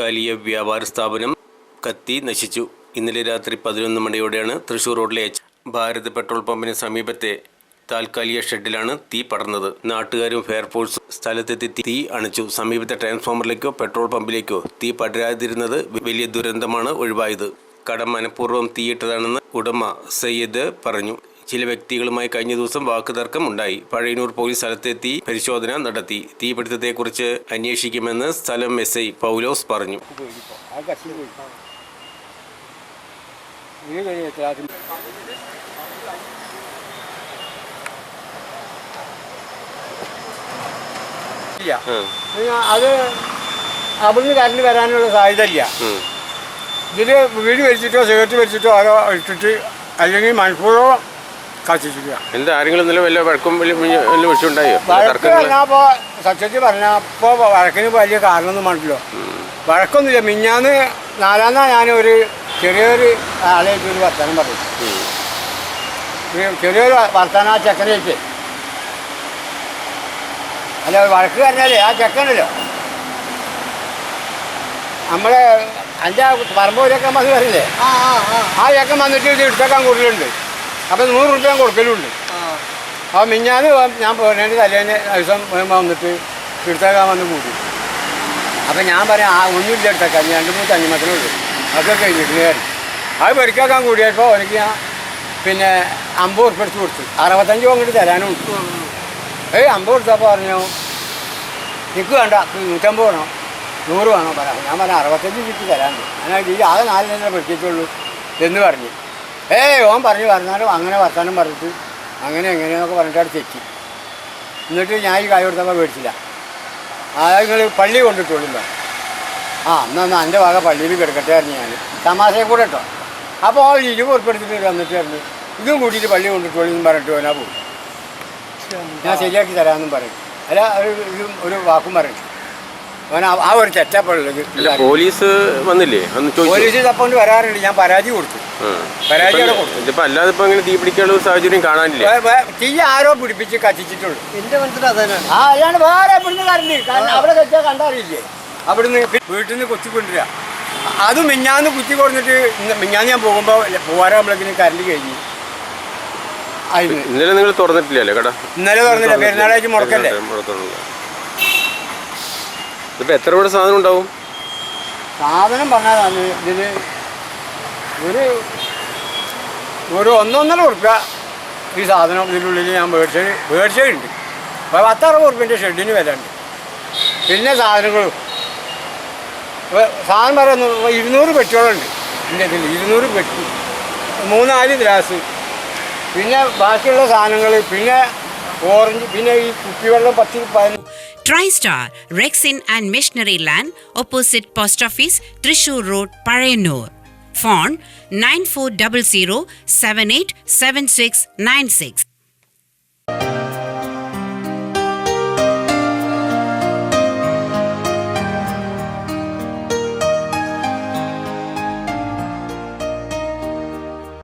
വലിയ വ്യാപാര സ്ഥാപനം കത്തി നശിച്ചു. ഇന്നലെ രാത്രി പതിനൊന്ന് മണിയോടെയാണ് തൃശൂർ റോഡിലെ ഭാരത് പെട്രോൾ പമ്പിന് സമീപത്തെ താൽക്കാലിക ഷെഡിലാണ് തീ പടർന്നത്. നാട്ടുകാരും ഫയർഫോഴ്സും സ്ഥലത്തെത്തി തീ അണച്ചു. സമീപത്തെ ട്രാൻസ്ഫോമറിലേക്കോ പെട്രോൾ പമ്പിലേക്കോ തീ പടരാതിരുന്നത് വലിയ ദുരന്തമാണ് ഒഴിവായത്. കടം മനഃപൂർവം തീയിട്ടതാണെന്ന് ഉടമ സയ്യദ് പറഞ്ഞു. ചില വ്യക്തികളുമായി കഴിഞ്ഞ ദിവസം വാക്കുതർക്കം ഉണ്ടായി. പഴയന്നൂർ പോലീസ് സ്ഥലത്തെത്തി പരിശോധന നടത്തി. തീപിടുത്തത്തെക്കുറിച്ച് അന്വേഷിക്കുമെന്ന് സ്ഥലം എസ് ഐ പൗലോസ് പറഞ്ഞു. അത് അവിടുന്ന് കറണ്ട് വരാനുള്ള സാധ്യത ഇല്ല ഇതിൽ വീട് വലിച്ചിട്ടോ സിഗരറ്റ് വലിച്ചിട്ടോ ആരോ ഇട്ടിട്ട് അല്ലെങ്കിൽ മണിക്കൂറോളം എന്താ ആരെങ്കിലും ഇന്നലെ വല്ല വഴക്കും വലിയ വിഷയമുണ്ടായോ വഴക്ക് പറഞ്ഞപ്പോ സത്യത്തിൽ പറഞ്ഞപ്പോ വഴക്കിന് വലിയ കാരണമൊന്നും വേണ്ടല്ലോ വഴക്കൊന്നുമില്ല. മിഞ്ഞാന്ന് നാലാന്നാ ഞാനൊരു ചെറിയൊരു ആളായിട്ട് ഒരു വർത്തമാനം പറയും ചെറിയൊരു വർത്തമാനം ആ ചെക്കനേക്ക് അല്ല വഴക്ക് പറഞ്ഞാലേ ആ ചെക്കനല്ലോ? നമ്മളെ പറമ്പ് ചെക്കൻ വന്ന് വരില്ലേ? ആ ചെക്കൻ വന്നിട്ട് ഇത് എടുത്തേക്കാൻ കൂടുതലുണ്ട് അപ്പം നൂറ് റുപ്യ ഞാൻ കൊടുക്കലുണ്ട് ആ. മിഞ്ഞാന്ന് ഞാൻ പോരേണ്ട തലേന്ന് ദിവസം വന്നിട്ട് എടുത്തേക്കാൻ വന്ന് കൂടി. അപ്പം ഞാൻ പറയാം ആ ഒന്നുമില്ല എടുത്തേക്കാൻ രണ്ട് മൂന്ന് തന്നിമത്തിനുണ്ട് അതൊക്കെ കഴിഞ്ഞിട്ട് കാര്യം അത് പെരുക്കാക്കാൻ കൂടിയപ്പോൾ എനിക്ക് ഞാൻ പിന്നെ അമ്പത് ഉറുപ്പ് എടുത്ത് കൊടുത്തു. അറുപത്തഞ്ച് അങ്ങോട്ട് തരാനും ഏയ് അമ്പത് കൊടുത്തപ്പോൾ പറഞ്ഞു നിക്ക് വേണ്ട നൂറ്റമ്പത് വേണോ നൂറ് വേണോ. പറയാം ഞാൻ പറഞ്ഞു അറുപത്തഞ്ച് ചുറ്റി തരാനുണ്ട്. ഞാൻ ഈ ആകെ നാല് തന്നെ പെരുക്കിയിട്ടുള്ളൂ എന്ന് പറഞ്ഞു. ഏയ് ഓൻ പറഞ്ഞു പറഞ്ഞാലും അങ്ങനെ വർത്താനം പറഞ്ഞിട്ട് അങ്ങനെ എങ്ങനെയെന്നൊക്കെ പറഞ്ഞിട്ട് അവിടെ തെറ്റി. എന്നിട്ട് ഞാൻ ഈ കായ കൊടുത്തപ്പോൾ മേടിച്ചില്ല ആ നിങ്ങൾ പള്ളി കൊണ്ടിട്ടുള്ളൂ ആ എന്നാ എന്റെ വക പള്ളിയിൽ കിടക്കട്ടെ പറഞ്ഞു ഞാൻ. തമാശയെ കൂടെ കേട്ടോ. അപ്പോൾ ആ ഇരുപത് ഉറപ്പെടുത്തിട്ട് വന്നിട്ട് പറഞ്ഞു ഇതും കൂട്ടിയിട്ട് പള്ളി കൊണ്ടിട്ടുള്ളൂ എന്ന് പറഞ്ഞിട്ട് ഓനാ പോകും ഞാൻ ശരിയാക്കി തരാമെന്നും പറയും അല്ല ഒരു ഇതും ഒരു വാക്കും പറയും അവൻ ആ- ഒരു തെറ്റപ്പുള്ളത് പോലീസ് വന്നില്ലേ? പോലീസ് തപ്പോണ്ട് വരാറുണ്ട്. ഞാൻ പരാതി കൊടുത്തു. ഇതിപ്പോ അല്ലാതെ ഇപ്പൊ അങ്ങനെ തീ പിടിക്കാനുള്ള ഒരു സാഹചര്യം കാണാനില്ല. തീ ആരോ പിടിപ്പിച്ച് കത്തിച്ചിട്ടുള്ളൂ എന്റെ മനസ്സിൽ അതന്നെ ആ അയാൾ വേറെ ഇവിടുന്ന് കറണ്ട് കാരണം അവിടെ വെച്ചാൽ കണ്ടറിയില്ലേ? അവിടുന്ന് വീട്ടിൽ നിന്ന് കുത്തി കൊണ്ടുവരിക. അത് മിഞ്ഞാന്ന് കുത്തി കൊടുത്തിട്ട് മിഞ്ഞാന്ന് ഞാൻ പോകുമ്പോൾ പോരാകുമ്പോഴേക്കിന് കറണ്ട് കഴിഞ്ഞു. ഇന്നലെ നിങ്ങൾ തുറന്നിട്ടില്ലല്ലേ കട? ഇന്നലെ തുറന്നില്ല. പെരുന്നാളാഴ്ച മുടക്കല്ലേ. ഇതിപ്പോ എത്ര കൂടെ സാധനം ഉണ്ടാവും? സാധനം പറഞ്ഞാൽ ഇതിന് ഒരു ഒരു ഒന്നൊന്നര ഉറുപ്പ്യ ഈ സാധനം ഇതിനുള്ളിൽ ഞാൻ മേടിച്ച മേടിച്ചതുണ്ട് അപ്പോൾ പത്തറുപത് ഉറുപ്പ്യന്റെ ഷെഡിന് വില പിന്നെ സാധനങ്ങളും. സാധനം പറയുന്നു ഇരുന്നൂറ് പെട്ടികളുണ്ട് എന്റെ ഇതിൽ ഇരുന്നൂറ് പെട്ടി. മൂന്നാൽ ഗ്ലാസ്. പിന്നെ ബാക്കിയുള്ള സാധനങ്ങൾ പിന്നെ ഓറഞ്ച് പിന്നെ ഈ കുപ്പിവെള്ളം പത്ത് office Thrissur road and phone 9400 787696.